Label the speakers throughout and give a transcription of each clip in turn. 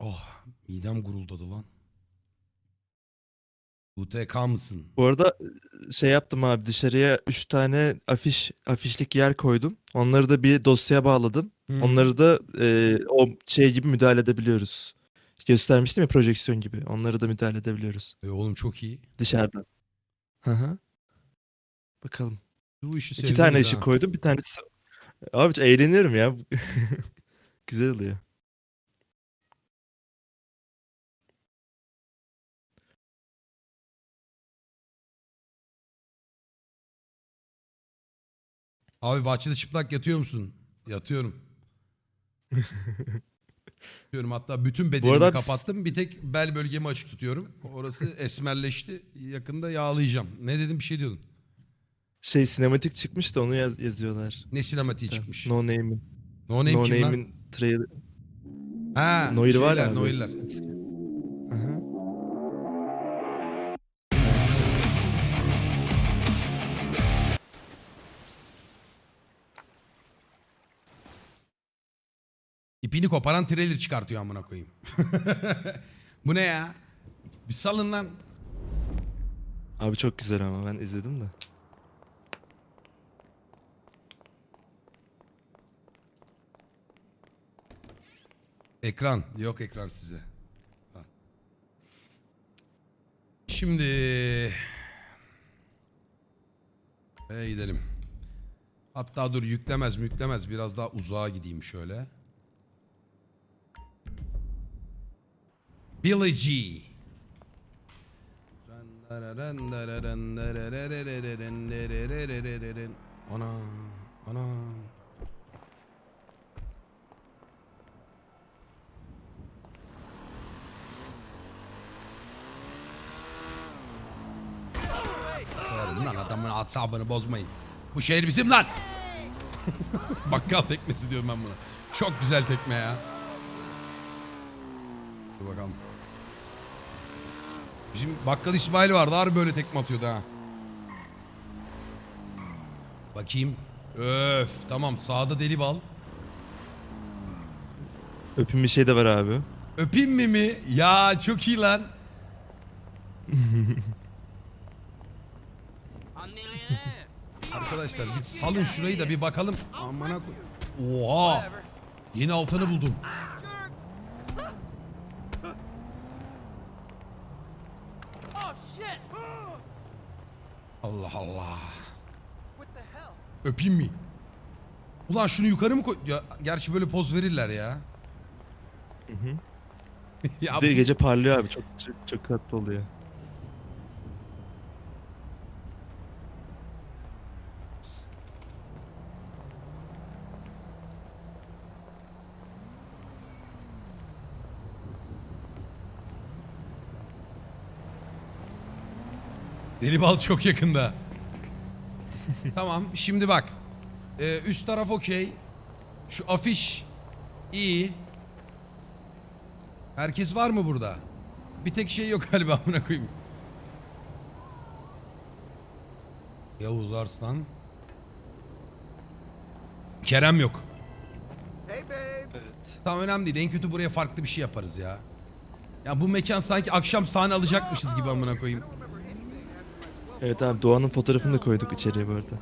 Speaker 1: Oh midem guruldadı lan. UTK mısın?
Speaker 2: Bu arada e, şey yaptım abi dışarıya 3 tane afiş afişlik yer koydum. Onları da bir dosyaya bağladım.
Speaker 1: Hı.
Speaker 2: Onları da e, o şey gibi müdahale edebiliyoruz. İşte göstermiştim ya projeksiyon gibi. Onları da müdahale edebiliyoruz
Speaker 1: E oğlum çok iyi.
Speaker 2: dışarıdan. Hı hı. Bakalım.
Speaker 1: Bu işi
Speaker 2: İki tane
Speaker 1: ya.
Speaker 2: ışık koydum. Bir tanesi Abi eğleniyorum ya. Güzel oluyor.
Speaker 1: Abi bahçede çıplak yatıyor musun? Yatıyorum. Yatıyorum hatta bütün bedenimi
Speaker 2: arada-
Speaker 1: kapattım. Bir tek bel bölgemi açık tutuyorum. Orası esmerleşti. Yakında yağlayacağım. Ne dedim bir şey diyordun.
Speaker 2: Şey sinematik çıkmış da onu yaz- yazıyorlar.
Speaker 1: Ne sinematiği çıkmış.
Speaker 2: No Name'in.
Speaker 1: No Name
Speaker 2: No
Speaker 1: kim lan?
Speaker 2: Name'in trailer.
Speaker 1: Ha,
Speaker 2: Noir var
Speaker 1: şeyler,
Speaker 2: ya. abi.
Speaker 1: Noir'ler. İpini koparan trailer çıkartıyor amına koyayım. Bu ne ya? Bir salın lan.
Speaker 2: Abi çok güzel ama ben izledim de.
Speaker 1: Ekran. Yok ekran size. Ha. Şimdi... E gidelim. Hatta dur yüklemez mi yüklemez. Biraz daha uzağa gideyim şöyle. Billy G. Ana, ana. Oğlum lan adamın asabını bozmayın. Bu şehir bizim lan. Bakkal tekmesi diyorum ben buna. Çok güzel tekme ya. Dur bakalım. Bizim bakkal İsmail vardı harbi böyle tekme atıyordu ha. Bakayım. Öf tamam sağda deli bal.
Speaker 2: Öpün bir şey de var abi.
Speaker 1: Öpeyim mi mi? Ya çok iyi lan. Arkadaşlar git salın şurayı da bir bakalım. Amına koy. Oha. Yeni altını buldum.
Speaker 3: Oh shit!
Speaker 1: Allah Allah.
Speaker 3: What the hell?
Speaker 1: Öpeyim mi? Ulan şunu yukarı mı koy... Ya, gerçi böyle poz verirler ya. ya
Speaker 2: Bir de
Speaker 1: bu-
Speaker 2: gece parlıyor abi. Çok çok, çok tatlı oluyor.
Speaker 1: Deli bal çok yakında. tamam şimdi bak. Ee, üst taraf okey. Şu afiş iyi. Herkes var mı burada? Bir tek şey yok galiba amına koyayım. Yavuz Arslan. Kerem yok.
Speaker 3: Hey babe!
Speaker 2: Evet.
Speaker 1: Tamam önemli değil. En kötü buraya farklı bir şey yaparız ya. Ya bu mekan sanki akşam sahne alacakmışız gibi amına koyayım.
Speaker 2: Evet abi Doğan'ın fotoğrafını da koyduk içeriye bu arada.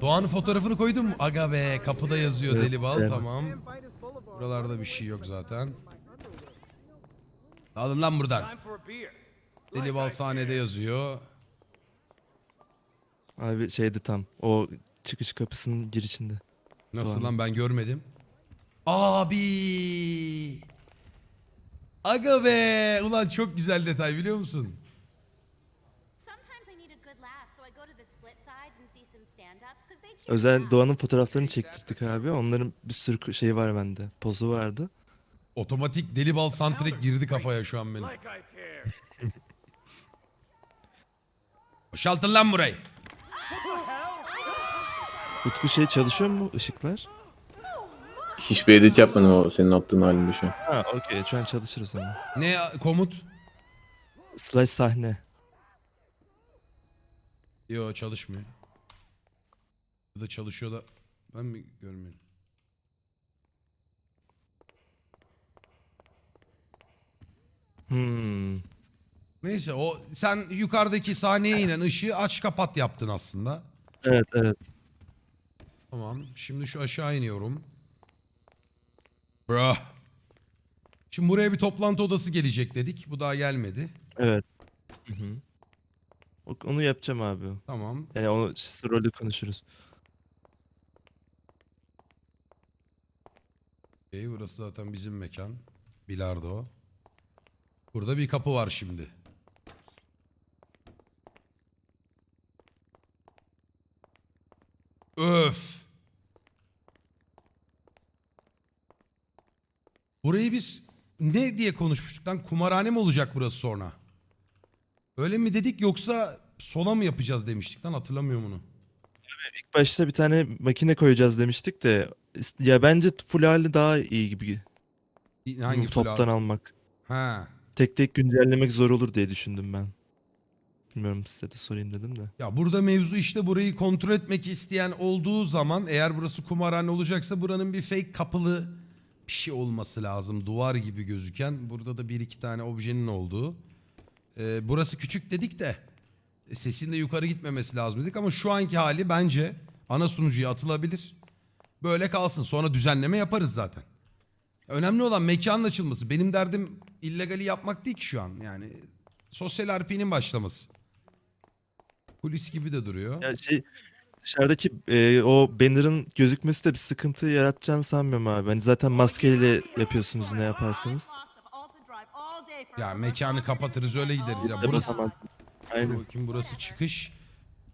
Speaker 1: Doğan'ın fotoğrafını koydun mu? Aga be kapıda yazıyor
Speaker 2: Evet,
Speaker 1: deli bal
Speaker 2: evet.
Speaker 1: tamam. Buralarda bir şey yok zaten. Alın lan buradan. Deli bal sahnede yazıyor.
Speaker 2: Abi şeydi tam. O çıkış kapısının girişinde.
Speaker 1: Nasıl
Speaker 2: Doğan.
Speaker 1: lan ben görmedim. Abi. Aga be. Ulan çok güzel detay biliyor musun?
Speaker 2: Özel. Doğan'ın fotoğraflarını çektirdik abi. Onların bir sürü şey var bende. Pozu vardı.
Speaker 1: Otomatik deli bal soundtrack girdi kafaya şu an benim. Boşaltın lan burayı.
Speaker 2: Utku şey çalışıyor mu ışıklar?
Speaker 4: Hiçbir edit yapmadım o senin attığın halinde şu an.
Speaker 2: Ha okey şu an çalışır o zaman.
Speaker 1: Ne komut?
Speaker 2: Slash sahne.
Speaker 1: Yo çalışmıyor. Ya da çalışıyor da ben mi görmüyorum?
Speaker 2: Hmm.
Speaker 1: Neyse o sen yukarıdaki sahneye inen ışığı aç kapat yaptın aslında.
Speaker 2: Evet evet.
Speaker 1: Tamam. Şimdi şu aşağı iniyorum. Bro. Şimdi buraya bir toplantı odası gelecek dedik. Bu daha gelmedi.
Speaker 2: Evet. Hı hı. O- Onu yapacağım abi.
Speaker 1: Tamam.
Speaker 2: Yani onu rolü konuşuruz.
Speaker 1: Okey, burası zaten bizim mekan. Bilardo. Burada bir kapı var şimdi. Öf. Burayı biz ne diye konuşmuştuk lan? Kumarhane mi olacak burası sonra? Öyle mi dedik yoksa sola mı yapacağız demiştik lan hatırlamıyorum onu.
Speaker 2: İlk başta bir tane makine koyacağız demiştik de ya bence full hali daha iyi gibi.
Speaker 1: Hangi
Speaker 2: Bunu toptan
Speaker 1: full-
Speaker 2: almak.
Speaker 1: Ha.
Speaker 2: Tek tek güncellemek zor olur diye düşündüm ben. Bilmiyorum size de sorayım dedim de.
Speaker 1: Ya burada mevzu işte burayı kontrol etmek isteyen olduğu zaman eğer burası kumarhane olacaksa buranın bir fake kapılı bir şey olması lazım. Duvar gibi gözüken. Burada da bir iki tane objenin olduğu. Ee, burası küçük dedik de e, sesin de yukarı gitmemesi lazım dedik ama şu anki hali bence ana sunucuya atılabilir. Böyle kalsın sonra düzenleme yaparız zaten. Önemli olan mekanın açılması. Benim derdim illegali yapmak değil ki şu an yani. Sosyal RP'nin başlaması. Kulis gibi de duruyor.
Speaker 2: Ya şey dışarıdaki e, o banner'ın gözükmesi de bir sıkıntı yaratacağını sanmıyorum abi. Hani zaten maskeyle yapıyorsunuz ne yaparsanız.
Speaker 1: Ya mekanı kapatırız öyle gideriz ya. Burası
Speaker 2: Aynen.
Speaker 1: bakayım burası çıkış.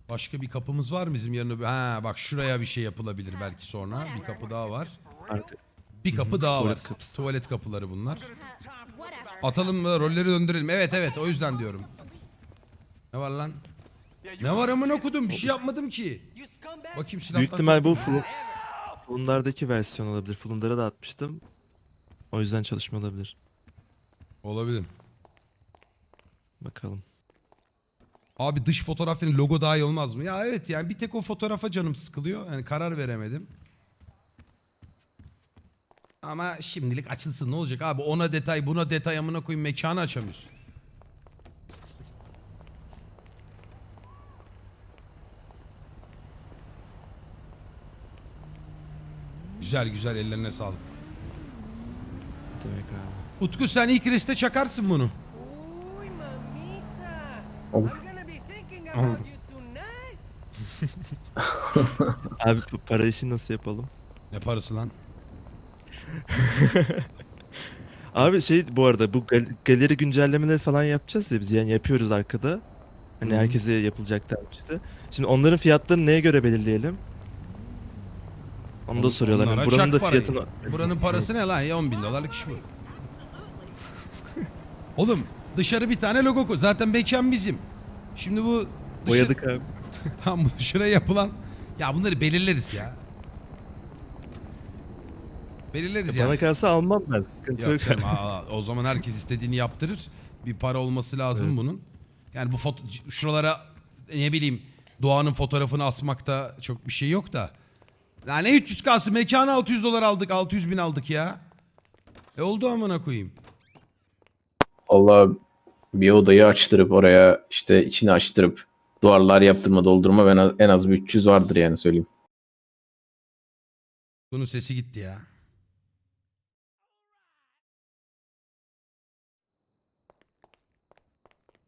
Speaker 1: Başka bir kapımız var mı bizim yerine? Ha bak şuraya bir şey yapılabilir belki sonra. Bir kapı daha var. Bir kapı daha
Speaker 2: tuvalet
Speaker 1: var.
Speaker 2: kapısı.
Speaker 1: Tuvalet kapıları bunlar. Atalım mı rolleri döndürelim. Evet evet o yüzden diyorum. Ne var lan? Ne var amına okudum bir şey yapmadım ki. Bakayım silahlar.
Speaker 2: Büyük ihtimal bu Flu- Fulundar'daki versiyon olabilir. Fulundar'a da atmıştım. O yüzden çalışma olabilir.
Speaker 1: Olabilir.
Speaker 2: Bakalım.
Speaker 1: Abi dış fotoğrafın logo daha iyi olmaz mı? Ya evet yani bir tek o fotoğrafa canım sıkılıyor. Yani karar veremedim. Ama şimdilik açılsın ne olacak abi ona detay buna detay amına koyayım mekanı açamıyorsun. Güzel güzel ellerine sağlık.
Speaker 2: Demek abi.
Speaker 1: Utku sen ilk reste çakarsın bunu.
Speaker 2: Abi bu para işini nasıl yapalım?
Speaker 1: Ne parası lan?
Speaker 2: Abi şey bu arada bu gal- galeri güncellemeleri falan yapacağız ya biz yani yapıyoruz arkada. Hani
Speaker 1: Hı hı.
Speaker 2: herkese yapılacak denmişti. Şimdi onların fiyatlarını neye göre belirleyelim? Onu da soruyorlar. Yani buranın
Speaker 1: çak
Speaker 2: da
Speaker 1: parayı.
Speaker 2: fiyatını...
Speaker 1: Buranın parası ne lan? Ya 10 bin dolarlık iş bu. Oğlum dışarı bir tane logo koy. Zaten mekan bizim. Şimdi bu.
Speaker 2: Boyadık abi.
Speaker 1: Tam bu dışarıya yapılan... Ya bunları belirleriz ya. Belirleriz ya.
Speaker 2: Bana kalsa almam ben. Sıkıntı
Speaker 1: Yok
Speaker 2: yok.
Speaker 1: canım, aa, o zaman herkes istediğini yaptırır. Bir para olması lazım
Speaker 2: Evet.
Speaker 1: bunun. Yani bu foto şuralara ne bileyim Doğan'ın fotoğrafını asmakta çok bir şey yok da. Yani 300 kalsın mekanı 600 dolar aldık 600 bin aldık ya. E oldu amına koyayım.
Speaker 4: Allah bir odayı açtırıp oraya işte içini açtırıp duvarlar yaptırma doldurma ben en az bir 300 vardır yani söyleyeyim.
Speaker 1: Bunun sesi gitti ya.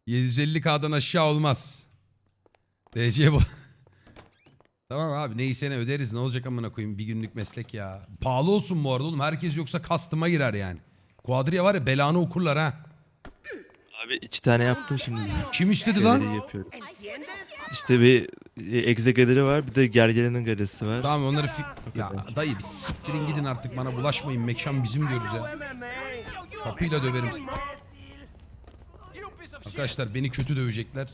Speaker 1: ...750k'dan aşağı olmaz. DC bu. tamam abi neyse ne öderiz ne olacak amına koyayım bir günlük meslek ya. Pahalı olsun bu arada oğlum herkes yoksa kastıma girer yani. Kuadriye var ya belanı okurlar ha.
Speaker 2: Abi iki tane yaptım şimdi.
Speaker 1: Kim istedi
Speaker 2: Galeri
Speaker 1: lan?
Speaker 2: yapıyorum. İşte bir e, galeri var bir de Gergelen'in galerisi var.
Speaker 1: Tamam onları fi- Ya dayı bir siktirin gidin artık bana bulaşmayın mekan bizim diyoruz ya. Kapıyla döverim. seni. Arkadaşlar beni kötü dövecekler.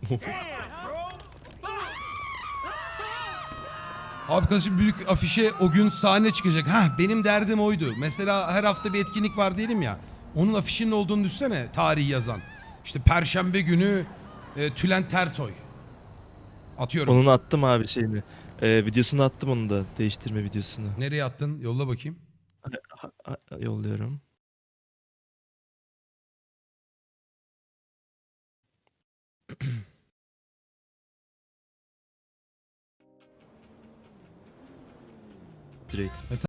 Speaker 1: Abi kardeşim büyük afişe o gün sahne çıkacak. Ha benim derdim oydu. Mesela her hafta bir etkinlik var diyelim ya. Onun afişinin olduğunu düşünsene tarihi yazan. İşte Perşembe günü e, Tülen Tertoy. Atıyorum.
Speaker 2: Onun attım abi şeyini. Ee, videosunu attım onu da. Değiştirme videosunu.
Speaker 1: Nereye attın? Yolla bakayım.
Speaker 2: Yolluyorum. Direkt.